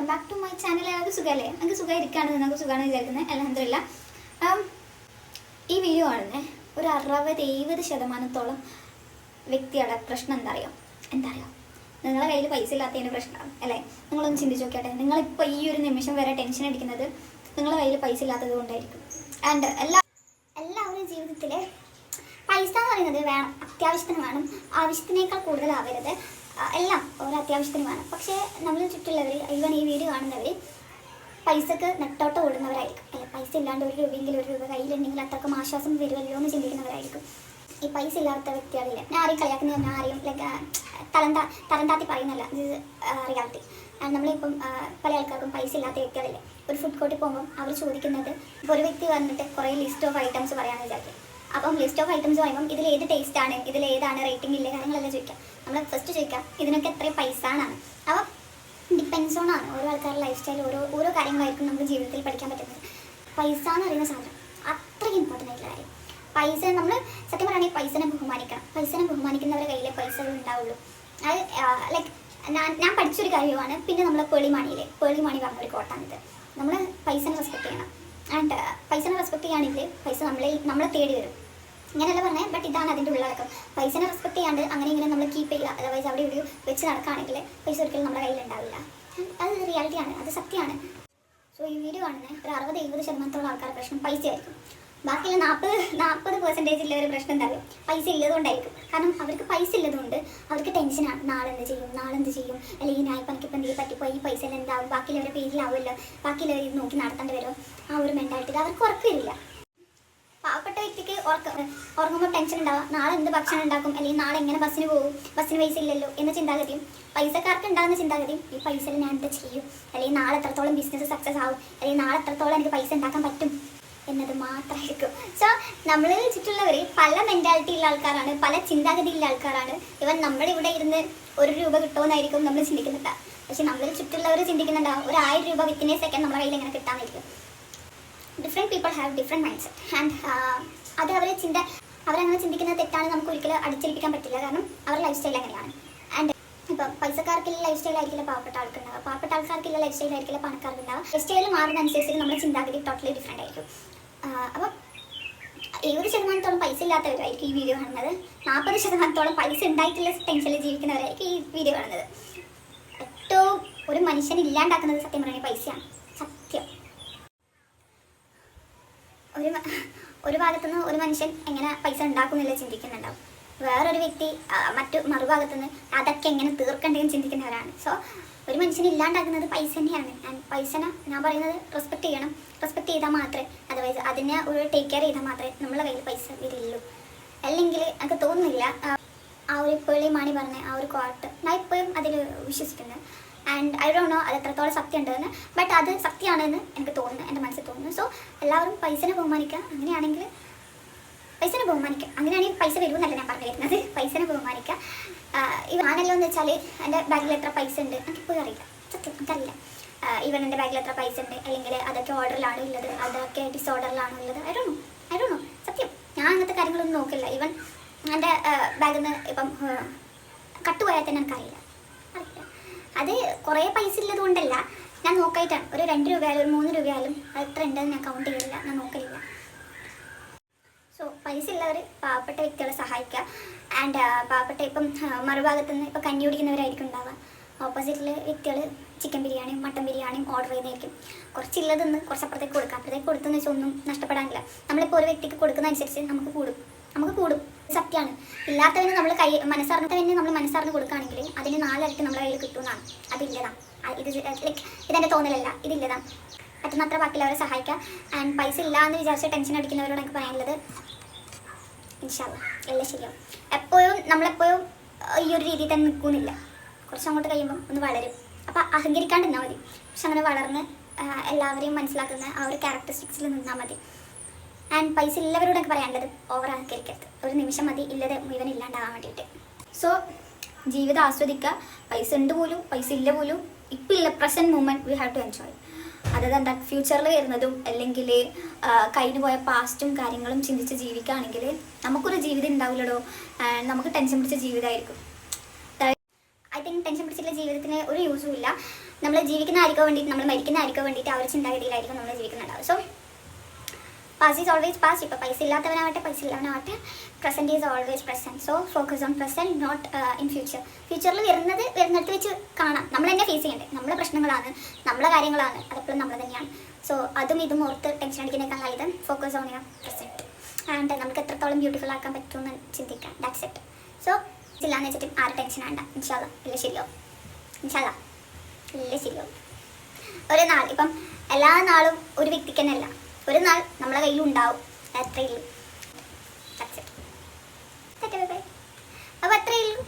Welcome back to my channel എല്ലാവർക്കും സുഖമല്ലേ നമുക്ക് സുഖമായിരിക്കാണ് നിങ്ങൾക്ക് സുഖമാണ് വിചാരിക്കുന്നത് അലഹമില്ല ഈ വീഡിയോ ആണ് ഒരു അറുപത് എഴുപത് ശതമാനത്തോളം വ്യക്തിയുടെ പ്രശ്നം എന്താ അറിയാം എന്താ അറിയാം നിങ്ങളുടെ കയ്യിൽ പൈസ ഇല്ലാത്തതിന്റെ പ്രശ്നമാണ് അല്ലേ? നിങ്ങളൊന്ന് ചിന്തിച്ച് നോക്കിയാട്ടെ. നിങ്ങളിപ്പോൾ ഈ ഒരു നിമിഷം വരെ ടെൻഷൻ അടിക്കുന്നത് നിങ്ങളുടെ കയ്യിൽ പൈസ ഇല്ലാത്തത് കൊണ്ടായിരിക്കും. ആൻഡ് എല്ലാ എല്ലാവരും ജീവിതത്തിൽ പൈസ എന്ന് പറയുന്നത് വേണം അത്യാവശ്യത്തിന് വേണം. ആവശ്യത്തിനേക്കാൾ കൂടുതലാവരുത്. എല്ലാം ഒരു വേണം. പക്ഷേ നമ്മൾ ചുറ്റുള്ളവർ ഈവൻ ഈ വീഡിയോ കാണുന്നവർ പൈസക്ക് നെട്ടോട്ട് ഓടുന്നവരായിരിക്കും. അല്ലെ പൈസ ഇല്ലാണ്ട് ഒരു രൂപയെങ്കിലും ഒരു രൂപ കയ്യിലുണ്ടെങ്കിൽ അത്രക്കും ആശ്വാസം വരുമല്ലോ എന്ന് ചിന്തിക്കുന്നവരായിരിക്കും. ഈ പൈസ ഇല്ലാത്ത വ്യക്തികളില്ല ഞാൻ ആരെയും കളിയാക്കുന്ന ഞാൻ ആരെയും ലൈക്ക് തലം താ തരം താത്തി പറയുന്നല്ല ഇത് റിയാലിറ്റി നമ്മളിപ്പം പല ആൾക്കാർക്കും പൈസ ഇല്ലാത്ത വ്യക്തികളില്ലേ ഒരു ഫുഡ് കോർട്ടിൽ പോകുമ്പോൾ അവർ ചോദിക്കുന്നത് ഒരു വ്യക്തി വന്നിട്ട് കുറേ ലിസ്റ്റ് ഓഫ് ഐറ്റംസ് പറയാമെന്ന് വിചാരിക്കും അപ്പം ലിസ്റ്റ് ഓഫ് ഐറ്റംസ് പറയുമ്പം ഇതിൽ ഏത് ടേസ്റ്റ് ആണ് ഇതിൽ ഏതാണ് റേറ്റിംഗ് ഇല്ല കാര്യങ്ങളെല്ലാം ചോദിക്കാം. നമ്മൾ ഫസ്റ്റ് ചോദിക്കാം ഇതിനൊക്കെ എത്ര പൈസ എന്നാണ് അപ്പം ഡിപ്പെൻസ് ഓൺ ആണ്. ഓരോ ആൾക്കാരുടെ ലൈഫ് സ്റ്റൈൽ ഓരോ ഓരോ കാര്യങ്ങളായിരിക്കും നമുക്ക് ജീവിതത്തിൽ പഠിക്കാൻ പറ്റുന്നത്. പൈസ എന്ന് പറയുന്ന സാധനം അത്രയും ഇമ്പോർട്ടന്റ് ആയിട്ടുള്ള കാര്യം. പൈസ നമ്മൾ സത്യം പറയുകയാണെങ്കിൽ പൈസനെ ബഹുമാനിക്കണം. പൈസനെ ബഹുമാനിക്കുന്നവരുടെ കയ്യിലെ പൈസകൾ ഉണ്ടാവുള്ളൂ. അത് ലൈക്ക് ഞാൻ ഞാൻ പഠിച്ചൊരു കാര്യമാണ്. പിന്നെ നമ്മൾ പേളിമാണിയിലെ പേളിമാണി പറഞ്ഞൊരു കോട്ടാണിത് നമ്മൾ പൈസനെ റെസ്പെക്ട് ചെയ്യണം. ആൻഡ് പൈസനെ റെസ്പെക്ട് ചെയ്യുകയാണെങ്കിൽ പൈസ നമ്മളെ നമ്മളെ തേടി വരും. ഇങ്ങനെയല്ല പറഞ്ഞത് ബട്ട് ഇതാണ് അതിന്റെ ഉള്ളടക്കം. പൈസനെ റെസ്പെക്ട് ചെയ്യാണ്ട് അങ്ങനെ ഇങ്ങനെ നമ്മൾ കീപ്പ് ചെയ്യുക. അതർവൈസ് അവിടെ ഇവിടെ വെച്ച് നടക്കുകയാണെങ്കിൽ പൈസ ഒരിക്കലും നമ്മുടെ കയ്യിലുണ്ടാവില്ല അത് റിയാലിറ്റിയാണ് അത് സത്യമാണ്. സോ ഈ വീഡിയോ കാണുന്ന ഒരു അറുപത് എഴുപത് ശതമാനത്തോളം ആൾക്കാരുടെ പ്രശ്നം പൈസ ആയിരിക്കും ബാക്കിയുള്ള നാൽപ്പത് നാൽപ്പത് പെർസെന്റേജ് ഉള്ള ഒരു പ്രശ്നം എന്താ പൈസ ഇല്ലതുകൊണ്ടായിരിക്കും. കാരണം അവർക്ക് പൈസ ഇല്ലതുകൊണ്ട് അവർക്ക് ടെൻഷനാണ് നാളെ എന്ത് ചെയ്യും? നാളെ എന്ത് ചെയ്യും അല്ലെങ്കിൽ ഞാൻ ഇപ്പം എനിക്കിപ്പോൾ എന്തെങ്കിലും പറ്റിപ്പോയി? ഈ പൈസ എന്താവും? ബാക്കിയുള്ളവരുടെ പേരിലാവുമല്ലോ? ബാക്കിയുള്ളവർ ഇത് നോക്കി നടത്തേണ്ടി വരും ആ ഒരു മെന്റാലിറ്റി അവർക്ക് ഉറക്കം വരില്ല. പാവപ്പെട്ട വ്യക്തിക്ക് ഉറക്കം ഉറങ്ങുമ്പോൾ ടെൻഷൻ ഉണ്ടാവുക നാളെ എന്ത് ഭക്ഷണം ഉണ്ടാക്കും? അല്ലെങ്കിൽ നാളെ എങ്ങനെ ബസ്സിന് പോകും? ബസ്സിന് പൈസ ഇല്ലല്ലോ എന്ന ചിന്താഗതിയും പൈസക്കാർക്ക് ഉണ്ടാകുന്ന ചിന്താഗതിയും ഈ പൈസയിൽ ഞാൻ എന്താ ചെയ്യും? അല്ലെങ്കിൽ നാളെ എത്രത്തോളം ബിസിനസ് സക്സസ് ആവും? അല്ലെങ്കിൽ നാളെ എത്രത്തോളം എനിക്ക് പൈസ ഉണ്ടാക്കാൻ പറ്റും? എന്നത് മാത്രമായിരിക്കും. സോ നമ്മൾ ചുറ്റുള്ളവർ പല മെന്റാലിറ്റി ഉള്ള ആൾക്കാരാണ് പല ചിന്താഗതി ഉള്ള ആൾക്കാരാണ്. ഇവൻ നമ്മളിവിടെ ഇരുന്ന് ഒരു രൂപ കിട്ടുമെന്നായിരിക്കും നമ്മൾ ചിന്തിക്കുന്നത്. പക്ഷെ നമ്മൾ ചുറ്റുള്ളവർ ചിന്തിക്കുന്നുണ്ടാവും ഒരു ആയിരം രൂപ വിത്തിനെ സെക്കൻഡ് നമ്മുടെ കയ്യിൽ എങ്ങനെ കിട്ടാമായിരിക്കും different people have different mindset and അത് അവരെ ചിന്ത അവരങ്ങനെ ചിന്തിക്കുന്ന തെറ്റാണ് നമുക്ക് ഒരിക്കലും അടിച്ചേൽപ്പിക്കാൻ പറ്റില്ല. കാരണം അവരുടെ ലൈഫ് സ്റ്റൈൽ അങ്ങനെയാണ്. ഇപ്പം പൈസക്കാർക്കുള്ള ലൈഫ് സ്റ്റൈൽ ആയിരിക്കില്ല പാവപ്പെട്ട ആൾക്കുണ്ടാവുക. പാവപ്പെട്ട ആൾക്കാർക്കുള്ള ലൈഫ് സ്റ്റൈൽ ആയിരിക്കില്ല പണക്കാർക്ക് ഉണ്ടാവുക ലൈഫ് സ്റ്റൈൽ മാറുന്നതനുസരിച്ച് നമ്മുടെ ചിന്താഗതി ടോട്ടലി ഡിഫറെന്റ് ആയിരിക്കും. അപ്പം ഏഴ് ശതമാനത്തോളം പൈസ ഇല്ലാത്തവരായിരിക്കും ഈ വീഡിയോ കാണുന്നത്. നാൽപ്പത് ശതമാനത്തോളം പൈസ ഉണ്ടായിട്ടുള്ള ടെൻഷനിൽ ജീവിക്കുന്നവരായിരിക്കും ഈ വീഡിയോ കാണുന്നത്. ഏറ്റവും ഒരു മനുഷ്യൻ ഇല്ലാണ്ടാക്കുന്നത് സത്യം പറയുന്നത് പൈസയാണ്. സത്യം. ഒരു ഒരു ഭാഗത്തുനിന്ന് ഒരു മനുഷ്യൻ എങ്ങനെ പൈസ ഉണ്ടാക്കുന്നില്ല ചിന്തിക്കുന്നുണ്ടാവും. വേറൊരു വ്യക്തി മറ്റു മറുഭാഗത്തു നിന്ന് അതൊക്കെ എങ്ങനെ തീർക്കേണ്ടതെന്ന് ചിന്തിക്കുന്നവരാണ്. സോ ഒരു മനുഷ്യനെ ഇല്ലാണ്ടാക്കുന്നത് പൈസ തന്നെയാണ്. ഞാൻ പൈസനെ ഞാൻ പറയുന്നത് റെസ്പെക്ട് ചെയ്യണം. റെസ്പെക്ട് ചെയ്താൽ മാത്രമേ അതർവൈസ് അതിനെ ഒരു ടേക്ക് കെയർ ചെയ്താൽ മാത്രമേ നമ്മളെ കയ്യിൽ പൈസ വരില്ലൂ അല്ലെങ്കിൽ എനിക്ക് തോന്നുന്നില്ല ആ ഒരു പേളി മാണി പറഞ്ഞ ആ ഒരു കോട്ട് ഞാൻ ഇപ്പോഴും അതിൽ വിശ്വസിക്കുന്നു. ആൻഡ് ഐ ഡോ നോ അത് എത്രത്തോളം സത്യം ഉണ്ടെന്ന് ബട്ട് അത് സത്യമാണെന്ന് എനിക്ക് തോന്നുന്നു എന്റെ മനസ്സിൽ തോന്നുന്നു. സോ എല്ലാവരും പൈസനെ ബഹുമാനിക്കുക. അങ്ങനെയാണെങ്കിൽ പൈസനെ ബഹുമാനിക്കുക അങ്ങനെയാണെങ്കിൽ പൈസ വരുമെന്നല്ല ഞാൻ പറഞ്ഞു വരുന്നത് പൈസനെ ബഹുമാനിക്കുക ഇവനാണല്ലോ എന്ന് വെച്ചാൽ എന്റെ ബാഗിൽ എത്ര പൈസ ഉണ്ട്? എനിക്ക് പോയി അറിയില്ല. സത്യം എനിക്കറിയില്ല. ഈവൻ എന്റെ ബാഗിൽ എത്ര പൈസ ഉണ്ട്? അല്ലെങ്കിൽ അതൊക്കെ ഓർഡറിലാണ് ഉള്ളത്? അതൊക്കെ ഡിസോർഡറിലാണ് ഉള്ളത്? ഡോണ്ട് നോ സത്യം. ഞാൻ അങ്ങനത്തെ കാര്യങ്ങളൊന്നും നോക്കില്ല. ഇവൻ എന്റെ ബാഗിൽ നിന്ന് ഇപ്പം കട്ടുപോയാൽ തന്നെ എനിക്കറിയില്ല. അറിയില്ല. അത് കുറേ പൈസ ഉള്ളത് കൊണ്ടല്ല ഞാൻ നോക്കായിട്ടാണ്. ഒരു രണ്ട് രൂപയായാലും ഒരു മൂന്ന് രൂപയായാലും അത് എത്ര ഉണ്ടെന്ന് ഞാൻ കൗണ്ട് ചെയ്യില്ല ഞാൻ നോക്കലില്ല. സോ പൈസ ഉള്ളവർ പാവപ്പെട്ട വ്യക്തികളെ സഹായിക്കുക. ആൻഡ് പാവപ്പെട്ട ഇപ്പം മറുഭാഗത്തു നിന്ന് ഇപ്പം കഞ്ഞി കുടിക്കുന്നവരായിരിക്കും ഉണ്ടാവുക. ഓപ്പോസിറ്റിൽ വ്യക്തികൾ ചിക്കൻ ബിരിയാണിയും മട്ടൻ ബിരിയാണിയും ഓർഡർ ചെയ്യുന്നതായിരിക്കും. കുറച്ചുള്ളതെന്ന് കുറച്ച് അപ്പുറത്തേക്ക് കൊടുക്കാം. അപ്പുറത്തേക്ക് കൊടുത്തെന്ന് വെച്ചാൽ ഒന്നും നഷ്ടപ്പെടാനില്ല. നമ്മളിപ്പോൾ ഒരു വ്യക്തിക്ക് കൊടുക്കുന്ന അനുസരിച്ച് നമുക്ക് കൂടും. നമുക്ക് കൂടും. സത്യമാണ്. ഇല്ലാത്തവന് നമ്മൾ കൈ മനസ്സറിഞ്ഞവന് നമ്മൾ മനസ്സറിഞ്ഞ് കൊടുക്കുകയാണെങ്കിൽ അതിന് നാലിരട്ടി നമ്മുടെ കയ്യിൽ കിട്ടുമെന്നാണ് അതില്ലതാണ് ആ, ഇത് ലൈക്ക് ഇതെന്റെ തോന്നലല്ല. ഇതില്ലതാണ് പറ്റുന്നത്ര ബാക്കിയുള്ളവരെ സഹായിക്കുക. ആൻഡ് പൈസ ഇല്ല എന്ന് വിചാരിച്ച് ടെൻഷൻ അടിക്കുന്നവരോട് എനിക്ക് പറയാനുള്ളത് ഇൻഷാല്ല എല്ലാം ശരിയാവും. എപ്പോഴും നമ്മളെപ്പോഴും ഈ ഒരു രീതിയിൽ തന്നെ നിൽക്കുന്നില്ല. കുറച്ച് അങ്ങോട്ട് കഴിയുമ്പോൾ ഒന്ന് വളരും. അപ്പോൾ അഹങ്കരിക്കാണ്ട് നിന്നാൽ മതി. പക്ഷെ അങ്ങനെ വളർന്ന് എല്ലാവരെയും മനസ്സിലാക്കുന്ന ആ ഒരു ക്യാരക്ടറിസ്റ്റിക്സിൽ നിന്നാൽ മതി. ആൻഡ് പൈസ ഉള്ളവരോട് എനിക്ക് പറയാനുള്ളത് ഓവർ അഹങ്കരിക്കരുത്. ഒരു നിമിഷം മതി ഇല്ലത് മുഴുവൻ ഇല്ലാണ്ടാവാൻ വേണ്ടിയിട്ട്. സോ ജീവിതം ആസ്വദിക്കുക. പൈസ ഉണ്ട് പോലും പൈസ ഇല്ല പോലും. ഇപ്പം ഇല്ല present moment we have to enjoy അതത് എന്താ ഫ്യൂച്ചറിൽ വരുന്നതും അല്ലെങ്കിൽ കഴിഞ്ഞു പോയ പാസ്റ്റും കാര്യങ്ങളും ചിന്തിച്ച് ജീവിക്കുകയാണെങ്കിൽ നമുക്കൊരു ജീവിതം ഉണ്ടാവില്ലടോ? നമുക്ക് ടെൻഷൻ പിടിച്ച ജീവിതമായിരിക്കും. ഐ തിങ്ക് ടെൻഷൻ പിടിച്ചിട്ടുള്ള ജീവിതത്തിന് ഒരു യൂസും ഇല്ല. നമ്മൾ ജീവിക്കുന്ന ആർക്കോ വേണ്ടിയിട്ട് നമ്മൾ മരിക്കുന്ന ആർക്കോ വേണ്ടിയിട്ട് ആ ഒരു ചിന്താഗതിയിലായിരിക്കും നമ്മൾ ജീവിക്കുന്നുണ്ടാവും so past is always past ഇപ്പോൾ പൈസ ഇല്ലാത്തവനാവട്ടെ പൈസ ഇല്ലാത്തവനാവട്ടെ. Present is always present so focus on present not in future ഫ്യൂച്ചറിൽ വരുന്നത് വരുന്നിടത്ത് വെച്ച് കാണാം. നമ്മൾ തന്നെ ഫേസ് ചെയ്യേണ്ടത് നമ്മളെ പ്രശ്നങ്ങളാണ് നമ്മളെ കാര്യങ്ങളാണ്. അതെപ്പോഴും നമ്മൾ തന്നെയാണ്. സോ അതും ഇതും ഓർത്ത് ടെൻഷൻ അടിക്കുന്നേക്കാൾ നല്ലത്. Focus on your present and നമുക്ക് എത്രത്തോളം ബ്യൂട്ടിഫുൾ ആക്കാൻ പറ്റുമെന്ന് ചിന്തിക്കാം. ദാറ്റ്സ് ഇറ്റ് സോ ഇല്ലാന്ന് വെച്ചിട്ട് ആരും ടെൻഷൻ വേണ്ട ഇൻഷാല്ല ഇല്ല ശരിയാവും. ഇൻഷാല്ല ഇല്ല ശരിയാവും. ഒരു നാൾ ഇപ്പം എല്ലാ നാളും ഒരു വ്യക്തിക്ക് തന്നെ അല്ല ഒരു നാൾ നമ്മളെ കയ്യിൽ ഉണ്ടാവും. അത്രയുള്ളൂ അപ്പൊ അത്രയുള്ളൂ